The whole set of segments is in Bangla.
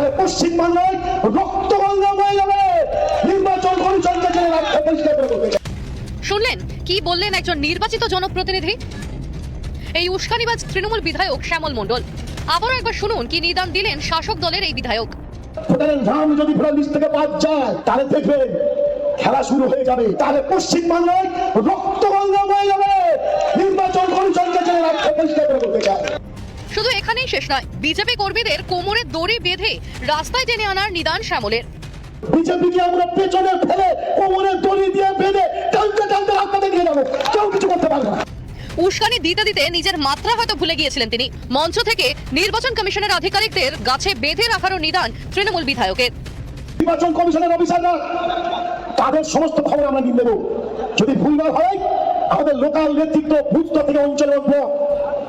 তাহলে পশ্চিমবাংলায় রক্ত গঙ্গা বয়ে যাবে। নির্বাচন কমিশনকে জেনে রাখতে পরিষ্কার করে শুনলেন? কি বললেন একজন নির্বাচিত জনপ্রতিনিধি? এই উস্কানিবাজ তৃণমূল বিধায়ক শ্যামল মণ্ডল। আবারও একবার শুনুন কি নিদান দিলেন শাসক দলের এই বিধায়ক? ভোটারের নাম যদি ভোটার লিস্ট থেকে বাদ যায় তাহলে দেখবেন খেলা শুরু হয়ে যাবে। তাহলে পশ্চিমবাংলায় রক্ত গঙ্গা বয়ে যাবে। নির্বাচন কমিশনকে জেনে রাখতে পরিষ্কার করে বলতে চাই শুধু এখানেই শেষ নয় বিজেপি কর্মীদের কোমরে দড়ি বেঁধে রাস্তায় টেনে আনার নিদান শ্যামলের। বিজেপিকে আমরা পেছনে ফেলে কোমরে দড়ি দিয়ে বেঁধে টানতে টানতে রাস্তা দেখিয়ে যাব কেউ কিছু করতে পারবে না। উস্কানি দিতে দিতে নিজের মাত্রা হয়তো ভুলে গিয়েছিলেন তিনি। মঞ্চ থেকে নির্বাচন কমিশনের আধিকারিকদের গাছে বেঁধে রাখারও নিদান তৃণমূল বিধায়কের। নির্বাচন কমিশনের অফিসাররা তাদের সমস্ত খবর আমরা নিয়ে নেব। যদি ভুলভাল হয় আমাদের লোকাল নেতৃত্ব বুথ থেকে অঞ্চলে উঠবো।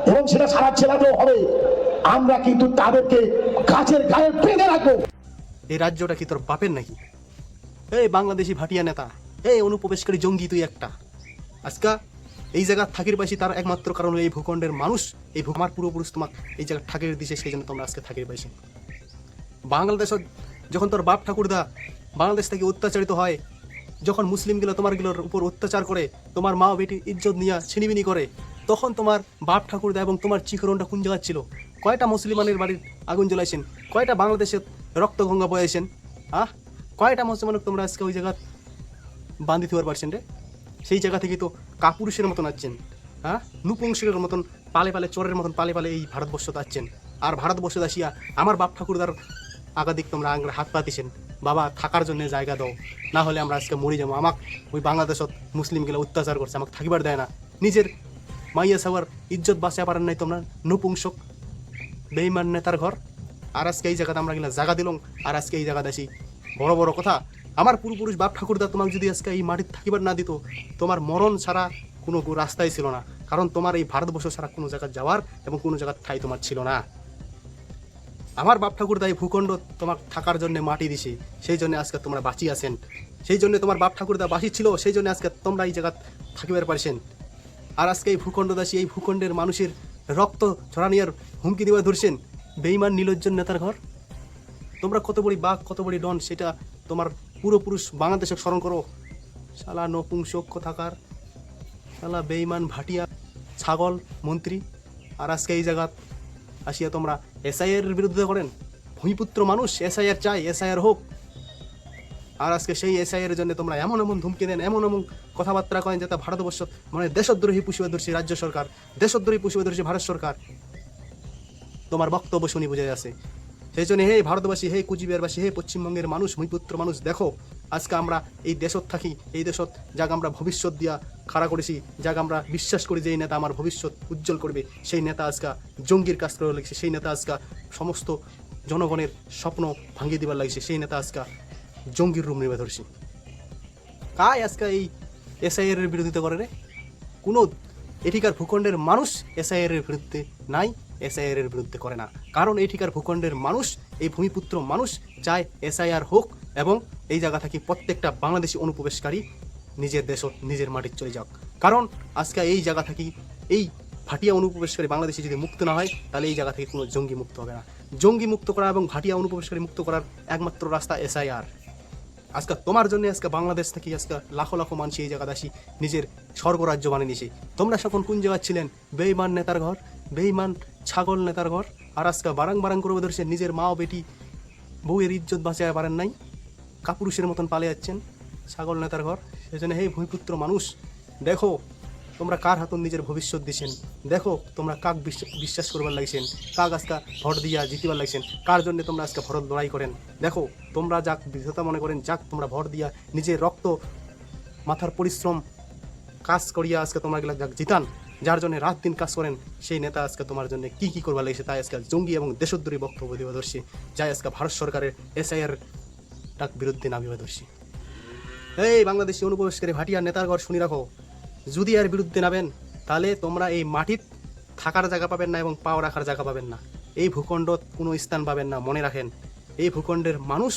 এবং সেটা সারা জেলাতেও হবে। আমরা কিন্তু তাদেরকে গাছের গায়ে বেঁধে রাখব। এই রাজ্যটা কি তোর বাপের নাকি? এই বাংলাদেশি ভাটিয়া নেতা, এই অনুপ্রবেশকারী জঙ্গি তুই একটা। আজকা এই জায়গা থাকির পাইছি তার একমাত্র কারণ এই ভূখণ্ডের মানুষ, এই আমার পূর্বপুরুষ তোমার এই জায়গা থাকির দিছে, সেই জন্য তোমরা আজকে থাকির পাইছি। বাংলাদেশত যখন তোর বাপ ঠাকুরদা বাংলাদেশ থেকে অত্যাচারিত হয়, যখন মুসলিমগুলো তোমারগুলোর উপর অত্যাচার করে, তোমার মা বেটি ইজ্জত নিয়ে ছিনিমিনি করে তখন তোমার বাপ ঠাকুরদা এবং তোমার চিকরণটা কোন জায়গা ছিল? কয়টা মুসলিমানের বাড়ির আগুন জ্বলাইছেন? কয়টা বাংলাদেশের রক্ত গঙ্গা বয়াইছেন আহ? কয়টা মুসলমানক তোমরা আজকে ওই জায়গা বান্ধি থুয়ার পারছেন রে? সেই জায়গা থেকে তো কাপুরুষের মতন আছেন হ্যাঁ নুপুংসের মতন পালে পালে চোরের মতন পালে পালে এই ভারতবর্ষতে আসছেন। আর ভারতবর্ষে আসিয়া আমার বাপ ঠাকুরদার আগাদিক তোমরা আঙ্গরা হাত পাতিছেন। বাবা, থাকার জন্য জায়গা দাও। না হলে আমরা আজকে মরি যাব। আমাক ওই বাংলাদেশত মুসলিম গেলে অত্যাচার করছে, আমাকে থাকিবার দেয় না। নিজের মাইয়া সাওয়ার ইজ্জত বাঁচিয়া পারেন নাই তোমরা। নপুংসক বেইমান নেতার ঘর। আর আজকে এই জায়গাতে আমরা গেলে জায়গা দিলাম আর আজকে এই জায়গাতে আসি। বড় বড় কথা, আমার পূর্বপুরুষ বাপ ঠাকুরদা তোমাকে যদি আজকে এই মাটির থাকিবার না দিত, তোমার মরণ ছাড়া কোনো রাস্তাই ছিল না। কারণ তোমার এই ভারতবর্ষ ছাড়া কোনো জায়গায় যাওয়ার এবং কোনো জায়গার ঠাই তোমার ছিল না। আমার বাপ ঠাকুরদা এই ভূখণ্ড তোমার থাকার জন্য মাটি দিছে। সেই জন্য আজকে তোমরা বাঁচি আছেন সেই জন্য তোমার বাপ ঠাকুরদা বাঁচি ছিল সেই জন্য আজকে তোমরা এই জায়গা থাকিবার পারছেন। আর আজকে এই ভূখণ্ডদাসী এই ভূখণ্ডের মানুষের রক্ত ছড়ানিয়ার হুমকি দেওয়া ধরছেন বেইমান নীলজ্জন নেতার ঘর? তোমরা কত বড়ি বাঘ, কত বড়ি ডন, সেটা তোমার পূর্বপুরুষ বাংলাদেশে স্মরণ করো। শালা নপুংসক্ষ থাকার, শালা বেইমান ভাটিয়া, ছাগল, মন্ত্রী। আর আজকে এই জায়গাত আসিয়া তোমরা এসআইয়ের বিরুদ্ধে করেন। ভূমিপুত্র মানুষ এসআইআর চাই এসআইআর হোক। আর আজকে সেই এসআইয়ের জন্য তোমরা এমন এমন ধুমকি দেন, এমন এমন কথাবার্তা করেন যাতে ভারতবর্ষ মানে দেশদ্রোহী পুষিয়ে ধরছে রাজ্য সরকার, দেশদ্রোহী পুষিয়ে ধরছে ভারত সরকার, তোমার বক্তব্য শুনি বুঝে আছে সেই জন্য হে ভারতবাসী, হে কুচবিহারবাসী, হে পশ্চিমবঙ্গের মানুষ ভূমিপুত্র মানুষ, দেখো, আজকে আমরা এই দেশত থাকি, এই দেশত যাক আমরা ভবিষ্যৎ দিয়া খাড়া করেছি, যাক আমরা বিশ্বাস করি যে এই নেতা আমার ভবিষ্যৎ উজ্জ্বল করবে, সেই নেতা আজকে জঙ্গির কাজ করে লাগছে, সেই নেতা আজকে সমস্ত জনগণের স্বপ্ন ভাঙিয়ে দিবার লাগছে, সেই নেতা আজকে জঙ্গির রুম নেবে ধরছি কাই আজকে এই এসআইআর এর বিরোধিতা করে রে? কোনো এঠিকার ভূখণ্ডের মানুষ এসআইআর এর বিরুদ্ধে নাই এসআইআর এর বিরুদ্ধে করে না। কারণ এঠিকার ভূখণ্ডের মানুষ, এই ভূমিপুত্র মানুষ চায় এসআইআর হোক এবং এই জায়গা থেকে প্রত্যেকটা বাংলাদেশি অনুপ্রবেশকারী নিজের দেশ নিজের মাটির চলে যাক। কারণ আজকে এই জায়গা থেকে এই ভাটিয়া অনুপ্রবেশকারী বাংলাদেশে যদি মুক্ত না হয়, তাহলে এই জায়গা থেকে কোনো জঙ্গি মুক্ত হবে না। জঙ্গি মুক্ত করা এবং ভাটিয়া অনুপ্রবেশকারী মুক্ত করার একমাত্র রাস্তা এসআইআর আজকে তোমার জন্য আজকে বাংলাদেশ থেকে আজকে লাখো লাখো মানুষ এই জায়গাতে আসি, নিজের স্বর্গরাজ্য বানিয়ে নিয়েছে। তোমরা সকল কোন জায়গায় ছিলেন? বেইমান নেতার ঘর বেইমান ছাগল নেতার ঘর, আর আজকে বারাং বারাং করে ধরছে নিজের মা ও বেটি বউয়ের ইজ্জত বাঁচায় পারেন নাই, কাপুরুষের মতন পালে যাচ্ছেন ছাগল নেতার ঘর। সেই জন্য, হে ভূমিপুত্র মানুষ, দেখো তোমরা কার হাতন নিজের ভবিষ্যৎ দিছেন? দেখো, তোমরা কাক বিশ্বাস- করবার লাগছেন, কাক আজকে ভোট দিয়া জিতিবার লাগছেন, কার জন্য তোমরা আজকে ভরত লড়াই করেন? দেখো, তোমরা যাক বিধতা মনে করেন, যাক তোমরা ভোট দিয়া নিজের রক্ত, মাথার পরিশ্রম কাজ করিয়া আজকে তোমরা গেলা যাক জিতান, যার জন্য রাত দিন কাজ করেন, সেই নেতা আজকে তোমার জন্য কি কি করবার লাগছে তাই আজকে জঙ্গি এবং দেশদ্রোহী বক্তব্য দিবা ধরছি, যাই আজকে ভারত সরকারের এসআইআর ডাক বিরুদ্ধে নামিবা ধরছি। এই বাংলাদেশি অনুপ্রবেশকারী ভাটিয়া নেতার ঘর শুনি রাখো। যদি এর বিরুদ্ধে নাবেন তাহলে তোমরা এই মাটির থাকার জায়গা পাবেন না এবং পাও রাখার জায়গা পাবেন না। এই ভূখণ্ডত কোনো স্থান পাবেন না, মনে রাখেন। এই ভূখণ্ডের মানুষ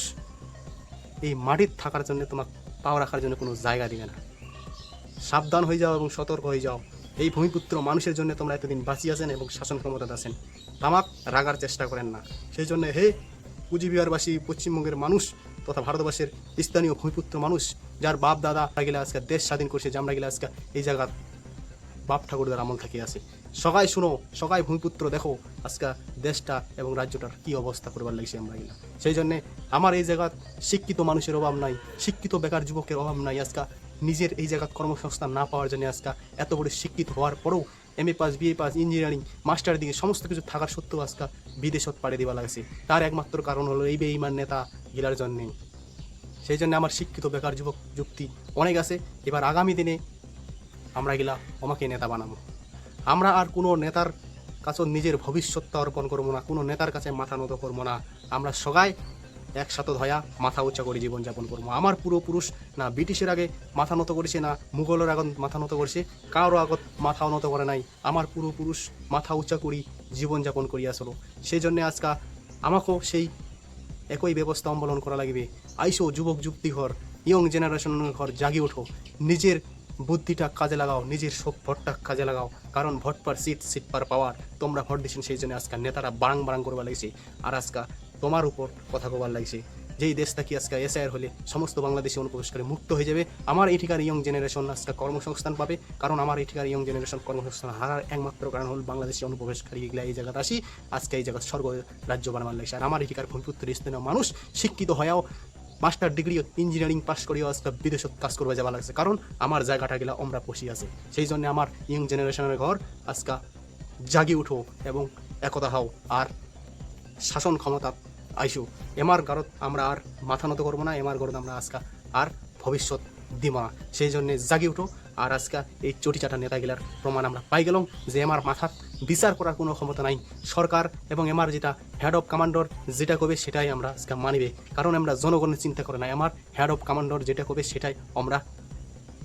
এই মাটির থাকার জন্য তোমাকে পাও রাখার জন্য কোনো জায়গা দিবে না। সাবধান হয়ে যাও এবং সতর্ক হয়ে যাও। এই ভূমিপুত্র মানুষের জন্য তোমরা এতদিন বাঁচিয়ে আছেন এবং শাসন ক্ষমতাতে আছেন। তামাক রাগার চেষ্টা করেন না। সেই জন্য হে কুচবিহারবাসী পশ্চিমবঙ্গের মানুষ তথা ভারতবর্ষের স্থানীয় ভূমিপুত্র মানুষ যার বাপ, দাদা গেলে আজকে দেশ স্বাধীন করছে, যে আমরা গেলে আজকে এই জায়গার বাপ ঠাকুরদার আমল থেকে আসে সবাই শুনো, সবাই ভূমিপুত্র দেখো আজকে দেশটা এবং রাজ্যটার কি অবস্থা করবার লাগছে আমরা গেলা সেই জন্যে আমার এই জায়গাত শিক্ষিত মানুষের অভাব নাই, শিক্ষিত বেকার যুবকের অভাব নাই আজকে নিজের এই জায়গাত কর্মসংস্থান না পাওয়ার জন্য আজকে এত বড় শিক্ষিত হওয়ার পরেও M A pass BA pass engineering master দিকে সমস্ত কিছু থাকার সত্ত্বেও আজকে বিদেশত পাড়ে দেওয়া লাগছে। তার একমাত্র কারণ হলো এই বেঈমান নেতা গিলার জন্যে। সেই জন্য আমার শিক্ষিত বেকার যুবক যুক্তি অনেক আছে। এবার আগামী দিনে আমরা গেলা আমাকে নেতা বানাবো। আমরা আর কোনো নেতার কাছে নিজের ভবিষ্যৎটা অর্পণ করব না, কোনো নেতার কাছে মাথা নত করব না। আমরা সবাই একসাথে ধয়া মাথা উঁচা করে জীবনযাপন করব। আমার পূর্বপুরুষ না ব্রিটিশের আগে মাথা নত করেছে, না মুঘলের আগত মাথা নত করেছে, কারও আগত মাথা নত করে নাই। আমার পূর্বপুরুষ মাথা উঁচা করি জীবনযাপন করি আসলো সেই জন্যে আজকা আমাকেও সেই একই ব্যবস্থা অবলম্বন করা লাগবে। আইসো যুবক যুক্তি ঘর, ইয়ং জেনারেশনের ঘর জাগি ওঠো। নিজের বুদ্ধিটা কাজে লাগাও, নিজের সব ভোটটা কাজে লাগাও। কারণ vote per seat seat per power, তোমরা ভোট দিচ্ছেন সেই জন্য আজকাল নেতারা বাড়াং বাড়াং করবার লাগছে। আর আজকা তোমার উপর কথা কবার লাগছে। যেই দেশটা কি আজকে এসআইআর হলে সমস্ত বাংলাদেশি অনুপ্রবেশকারী মুক্ত হয়ে যাবে। আমার এঠিকার ইয়ং জেনারেশন আজকে কর্মসংস্থান পাবে। কারণ আমার এঠিকার ইয়ং জেনারেশন কর্মসংস্থান হারার একমাত্র কারণ হল বাংলাদেশি অনুপ্রবেশকারী এগুলা এই জায়গাতে আসি। আজকে এই জায়গা স্বর্গ রাজ্য বানাবার লাগছে। আর আমার এঠিকার ভূমিপুত্র স্থানীয় মানুষ শিক্ষিত হয়েও মাস্টার ডিগ্রি ইঞ্জিনিয়ারিং পাস করিও আজকে বিদেশত কাজ করবে যাওয়া লাগছে। কারণ আমার জায়গাটা গেলা আমরা পশি আছে। সেই জন্য আমার ইয়ং জেনারেশনের ঘর আজকা জাগি উঠো এবং একতা হও। আর শাসন ক্ষমতা আইসু। এমার গারত আমরা আর মাথা নত করব না, এমার গরত আমরা আজকা আর ভবিষ্যৎ না। সেই জন্য জাগি উঠো আর আজকা এই চটিচাটা নেতাগুলার প্রমাণ আমরা পাই গেলাম যে আমার মাথার বিচার করার কোনো ক্ষমতা নাই। সরকার এবং এমার যেটা হেড অফ কমান্ডর যেটা করবে সেটাই আমরা আজকে মানিবে। কারণ আমরা জনগণের চিন্তা করে না আমার হেড অফ কমান্ডর যেটা করবে সেটাই আমরা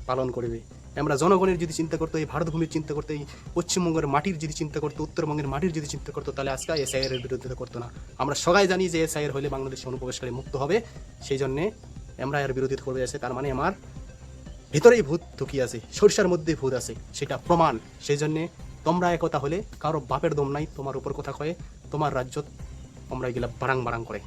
পালন করবে। আমরা জনগণের যদি চিন্তা করতো, এই ভারতভূমির চিন্তা করতো, এই পশ্চিমবঙ্গের মাটির যদি চিন্তা করতো, উত্তরবঙ্গের মাটির যদি চিন্তা করতো, তাহলে আজকে এসআইয়ের বিরুদ্ধে করতো না। আমরা সবাই জানি যে এসআইয়ের হলে বাংলাদেশে অনুপ্রবেশকারী মুক্ত হবে, সেই জন্যে আমরা এর বিরোধিতা করবে আছে তার মানে আমার ভিতরেই ভূত ঢুকিয়ে আছে, সরিষার মধ্যে ভূত আছে, সেটা প্রমাণ। সেই জন্যে তোমরা একতা হলে, কারও বাপের দম নাই, তোমার উপর কথা কয়ে, তোমার রাজ্য তোমরা এগুলা বাড়াং বাড়াং করে।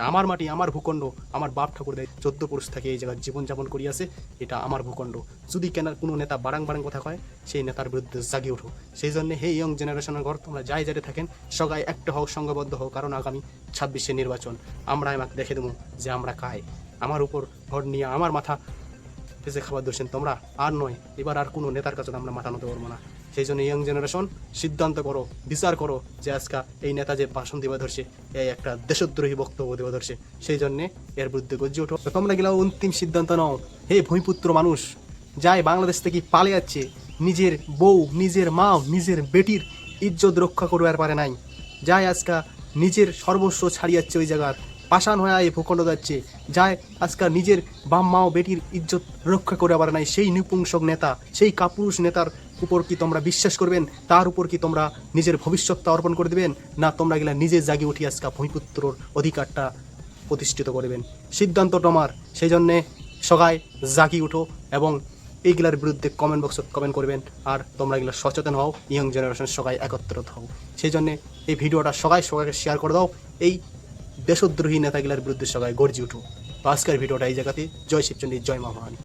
এটা আমার মাটি, আমার ভূখণ্ড, আমার বাপ ঠাকুর দেয়। চোদ্দ পুরুষ থাকে, এই জায়গায় জীবনযাপন করিয়াছে, এটা আমার ভূখণ্ড। যদি কেনার কোনো নেতা বাড়াং বাড়াং কথা কয়, সেই নেতার বিরুদ্ধে জাগিয়ে ওঠো সেই জন্য হে ইয়ং জেনারেশনের ঘর, তোমরা যাই যাতে থাকেন সবাই একটা হোক সংঘবদ্ধ হোক কারণ আগামী ছাব্বিশে নির্বাচন। আমরা আমাকে দেখে দেবো যে আমরা কায়। আমার উপর ভোট নিয়ে আমার মাথা পেঁচে খাবার দোষেন তোমরা। আর নয়, এবার আর কোনো নেতার কাছে আমরা মাথা নত পারব না। সেই জন্য ইয়ং জেনারেশন সিদ্ধান্ত করো, বিচার করো যে আজকা এই নেতা যে ভাষণ দিবা ধরছে, এই একটা দেশদ্রোহী বক্তব্য দেওয়া ধরছে। সেই জন্যে এর বিরুদ্ধে গর্জে ওঠো। তোমরা গেলা অন্তিম সিদ্ধান্ত নাও। হে ভূমিপুত্র মানুষ, যাই বাংলাদেশ থেকে পালে যাচ্ছে, নিজের বউ, নিজের মা, নিজের বেটির ইজ্জত রক্ষা করবার পারে নাই। যাই আজকা নিজের সর্বস্ব ছাড়িয়াচ্ছে ওই জায়গার। পাষাণ হয়ে এই ভূখণ্ড যাচ্ছে, যায় আজকাল নিজের বাম মা ও বেটির ইজ্জত রক্ষা করে আবার নাই। সেই নিপুংসক নেতা, সেই কাপুরুষ নেতার উপর কি তোমরা বিশ্বাস করবেন? তার উপর কি তোমরা নিজের ভবিষ্যৎটা অর্পণ করে দেবেন? না, তোমরা গেলা নিজে জাগি উঠি আজকা ভূমিপুত্রর অধিকারটা প্রতিষ্ঠিত করবেন সিদ্ধান্ত তোমার সেই জন্যে সবাই জাগি উঠো এবং এইগুলার বিরুদ্ধে কমেন্ট বক্সত কমেন্ট করবেন। আর তোমরা এগুলো সচেতন হও ইয়ং জেনারেশন সবাই একত্রিত হও। সেই জন্যে এই ভিডিওটা সবাই সবাইকে শেয়ার করে দাও। এই দেশদ্রোহী নেতাগুলার বিরুদ্ধে সবাই গর্জি উঠো আজকের ভিডিওটা এই জায়গাতে জয় শিবচন্ডী, জয় মা ভবানী